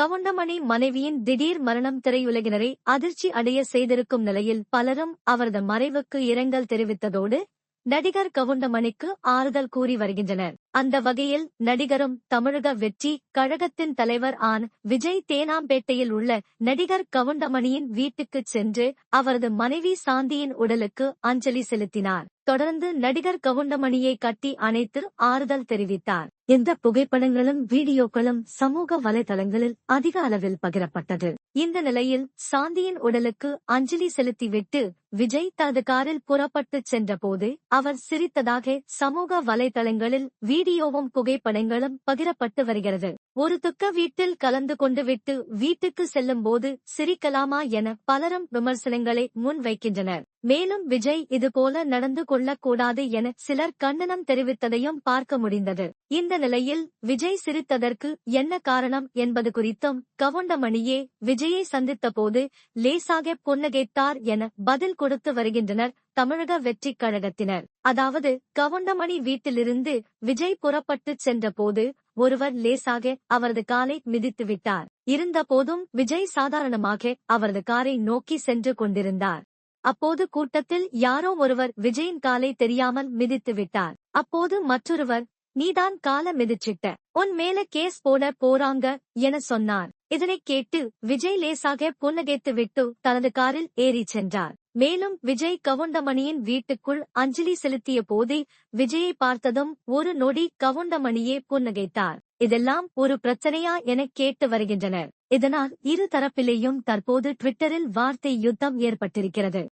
கவுண்டமணி மனைவியின் திடீர் மரணம் திரையுலகினரை அதிர்ச்சி அடைய செய்திருக்கும் நிலையில் பலரும் அவரது மறைவுக்கு இரங்கல் தெரிவித்ததோடு நடிகர் கவுண்டமணிக்கு ஆறுதல் கூறி வருகின்றனர். அந்த வகையில் நடிகரும் தமிழக வெற்றி கழகத்தின் தலைவர் ஆன் விஜய் தேனாம்பேட்டையில் உள்ள நடிகர் கவுண்டமணியின் வீட்டுக்குச் சென்று அவரது மனைவி சாந்தியின் உடலுக்கு அஞ்சலி செலுத்தினார். தொடர்ந்து நடிகர் கவுண்டமணியை கட்டி அணைத்து ஆறுதல் தெரிவித்தார். இந்த புகைப்படங்களும் வீடியோக்களும் சமூக வலைதளங்களில் அதிக அளவில் பகிரப்பட்டது. இந்த நிலையில் சாந்தியின் உடலுக்கு அஞ்சலி செலுத்திவிட்டு விஜய் தனது காரில் புறப்பட்டுச் சென்றபோது அவர் சிரித்ததாக சமூக வலைதளங்களில் வீடியோவும் புகைப்படங்களும் பகிரப்பட்டு வருகிறது. ஒரு துக்க வீட்டில் கலந்து கொண்டு விட்டு வீட்டுக்கு செல்லும் போது சிரிக்கலாமா என பலரும் விமர்சனங்களை முன்வைக்கின்றனர் மேலும் விஜய் இதுபோல நடந்து கொள்ளக்கூடாது என சிலர் கண்டனம் தெரிவித்ததையும் பார்க்க முடிந்தது. இந்த நிலையில் விஜய் சிரித்ததற்கு என்ன காரணம் என்பது குறித்தும் கவுண்டமணியே விஜயை சந்தித்த போது லேசாக புன்னகைத்தார் என பதில் கொடுத்து வருகின்றனர். தமிழக வெற்றிக் கழகத்தினர். அதாவது கவுண்டமணி வீட்டிலிருந்து விஜய் புறப்பட்டுச் சென்றபோது ஒருவர் லேசாக அவரது காலை மிதித்து விட்டார். இருந்தபோதும் விஜய் சாதாரணமாக அவரது காரை நோக்கி சென்று கொண்டிருந்தார். அப்போது கூட்டத்தில் யாரோ ஒருவர் விஜயின் காலை தெரியாமல் மிதித்து விட்டார். அப்போது மற்றொருவர் நீதான் கால மிதிச்சிட்ட. உன் மேல கேஸ் போட போறாங்க என சொன்னார். இதனைக் கேட்டு விஜய் லேசாக புன்னகைத்து விட்டு தனது காரில் ஏறிச் சென்றார். மேலும் விஜய் கவுண்டமணியின் வீட்டுக்குள் அஞ்சலி செலுத்திய போதே விஜயை பார்த்ததும் ஒரு நொடி கவுண்டமணியே புன்னகைத்தார். இதெல்லாம் ஒரு பிரச்சனையா என கேட்டு வருகின்றனர். இதனால் இரு தரப்பிலேயும் தற்போது ட்விட்டரில் வார்த்தை யுத்தம் ஏற்பட்டிருக்கிறது.